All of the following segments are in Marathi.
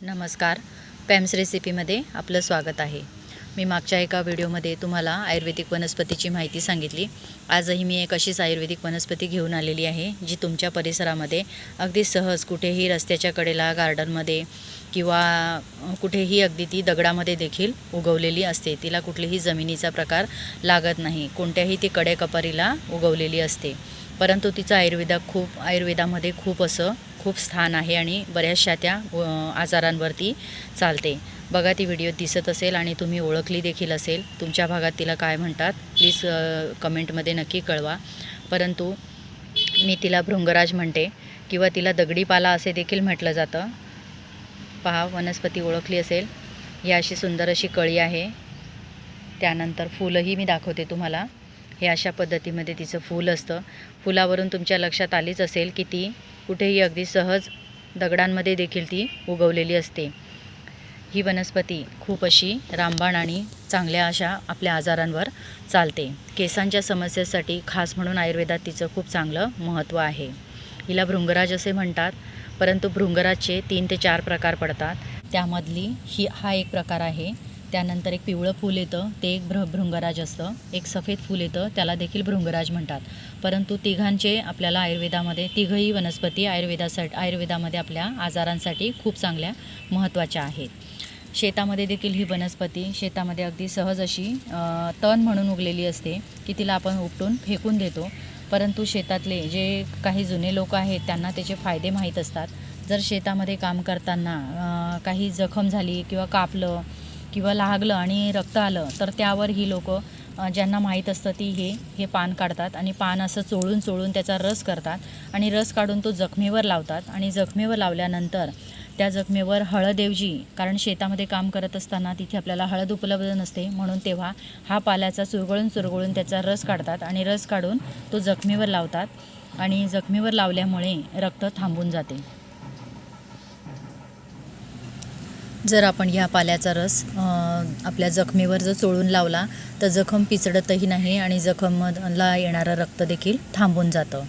नमस्कार. पॅम्स रेसिपीमध्ये आपलं स्वागत आहे. मी मागच्या एका व्हिडिओमध्ये तुम्हाला आयुर्वेदिक वनस्पतीची माहिती सांगितली. आजही मी एक अशीच आयुर्वेदिक वनस्पती घेऊन आलेली आहे जी तुमच्या परिसरामध्ये अगदी सहज कुठेही रस्त्याच्या कडेला गार्डनमध्ये किंवा कुठेही अगदी ती दगडामध्ये देखील उगवलेली असते. तिला कुठलीही जमिनीचा प्रकार लागत नाही. कोणत्याही ती कडेकपारीला उगवलेली असते. परंतु तिचं आयुर्वेदा खूप आयुर्वेदामध्ये खूप असं खूप स्थान आहे आणि बऱ्याचशा त्या आजारांवरती चालते. बघा ती व्हिडिओ दिसत असेल आणि तुम्ही ओळखली देखील असेल तुमच्या भागात तिला काय म्हणतात प्लीज कमेंटमध्ये नक्की कळवा. परंतु मी तिला भृंगराज म्हणते किंवा तिला दगडीपाला असे देखील म्हटलं जातं. पहा वनस्पती ओळखली असेल. ही अशी सुंदर अशी कळी आहे. त्यानंतर फुलंही मी दाखवते तुम्हाला. हे अशा पद्धतीमध्ये तिचं फूल असतं. फुलावरून तुमच्या लक्षात आलीच असेल की ती कुठेही अगदी सहज दगडांमध्ये देखील ती उगवलेली असते. ही वनस्पती खूप अशी रामबाण आणि चांगल्या अशा आपल्या आजारांवर चालते. केसांच्या समस्येसाठी खास म्हणून आयुर्वेदात तिचं खूप चांगलं महत्त्व आहे. हिला भृंगराज असे म्हणतात परंतु भृंगराजचे तीन ते चार प्रकार पडतात. त्यामधली ही हा एक प्रकार आहे. त्यानंतर एक पिवळं फूल येतं ते एक भ्र भृंगराज असतं. एक सफेद फूल येतं त्याला देखील भृंगराज म्हणतात. परंतु तिघांचे आपल्याला आयुर्वेदामध्ये तिघही वनस्पती आयुर्वेदासाठी आयुर्वेदामध्ये आपल्या आजारांसाठी खूप चांगल्या महत्त्वाच्या आहेत. शेतामध्ये देखील ही वनस्पती शेतामध्ये अगदी सहज अशी तण म्हणून उगलेली असते की तिला आपण उपटून फेकून देतो. परंतु शेतातले जे काही जुने लोक आहेत त्यांना त्याचे फायदे माहीत असतात. जर शेतामध्ये काम करताना काही जखम झाली किंवा कापलं किंवा लागलं आणि रक्त आलं तर त्यावर ही लोक ज्यांना माहीत असतं ती हे हे पान काढतात आणि पान असं चोळून चोळून त्याचा रस करतात आणि रस काढून तो जखमेवर लावतात आणि जखमेवर लावल्यानंतर त्या जखमेवर हळदऐवजी कारण शेतामध्ये काम करत असताना तिथे आपल्याला हळद उपलब्ध नसते म्हणून तेव्हा हा पाल्याचा चुरगळून चुरगळून त्याचा रस काढतात आणि रस काढून तो जखमेवर लावतात आणि जखमेवर लावल्यामुळे रक्त थांबून जाते. जर आपण ह्या पाल्याचा रस आपल्या जखमेवर जर चोळून लावला तर जखम पिचडतही नाही आणि जखमला येणारं रक्त देखील थांबून जातं.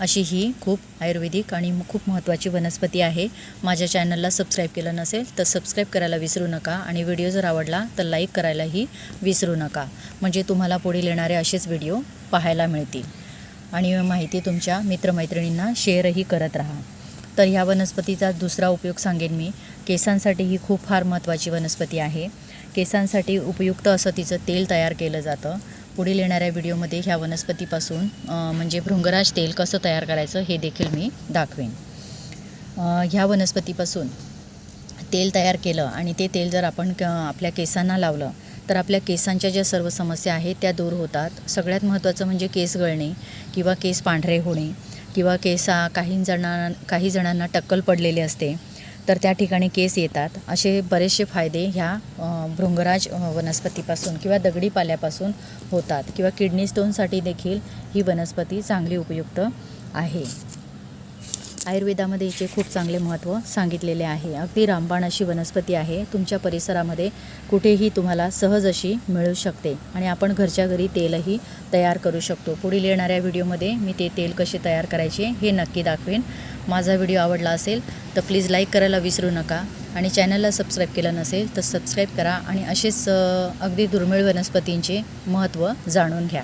अशी ही खूप आयुर्वेदिक आणि खूप महत्त्वाची वनस्पती आहे. माझ्या चॅनलला सबस्क्राईब केलं नसेल तर सबस्क्राईब करायला विसरू नका आणि व्हिडिओ जर आवडला तर लाईक करायलाही विसरू नका. म्हणजे तुम्हाला पुढील येणारे असेच व्हिडिओ पाहायला मिळतील. आणि माहिती तुमच्या मित्रमैत्रिणींना शेअरही करत राहा. तर ह्या वनस्पतीचा दुसरा उपयोग सांगेन मी. केसांसाठी ही खूप फार महत्त्वाची वनस्पती आहे. केसांसाठी उपयुक्त असं तिचं तेल तयार केलं जातं. पुढील येणाऱ्या व्हिडिओमध्ये ह्या वनस्पतीपासून म्हणजे भृंगराज तेल कसं तयार करायचं हे देखील मी दाखवेन. ह्या वनस्पतीपासून तेल तयार केलं आणि ते तेल जर आपण आपल्या केसांना लावलं तर आपल्या केसांच्या ज्या सर्व समस्या आहेत त्या दूर होतात. सगळ्यात महत्त्वाचं म्हणजे केस गळणे किंवा केस पांढरे होणे. किंवा केसा काही जणां काही जणांना टक्कल पडलेली असते तर त्या ठिकाणी केस येतात. असे बरेचसे फायदे ह्या भृंगराज वनस्पतीपासून किंवा दगडी पाल्यापासून होतात. किंवा किडनी स्टोनसाठी देखील ही वनस्पती चांगली उपयुक्त आहे. आयुर्वेदामध्ये याचे खूप चांगले महत्त्व सांगितलेले आहे. अगदी रामबाण अशी वनस्पती आहे. तुमच्या परिसरामध्ये कुठेही तुम्हाला सहज अशी मिळू शकते. आणि आपण घरच्या घरी तेलही तयार करू शकतो. पुढील येणाऱ्या व्हिडिओमध्ये मी ते तेल कसे तयार करायचे हे नक्की दाखवेन. माझा व्हिडिओ आवडला असेल तर प्लीज लाईक करायला विसरू नका. आणि चॅनलला सबस्क्राईब केलं नसेल तर सबस्क्राईब करा. आणि असेच अगदी दुर्मिळ वनस्पतींचे महत्त्व जाणून घ्या.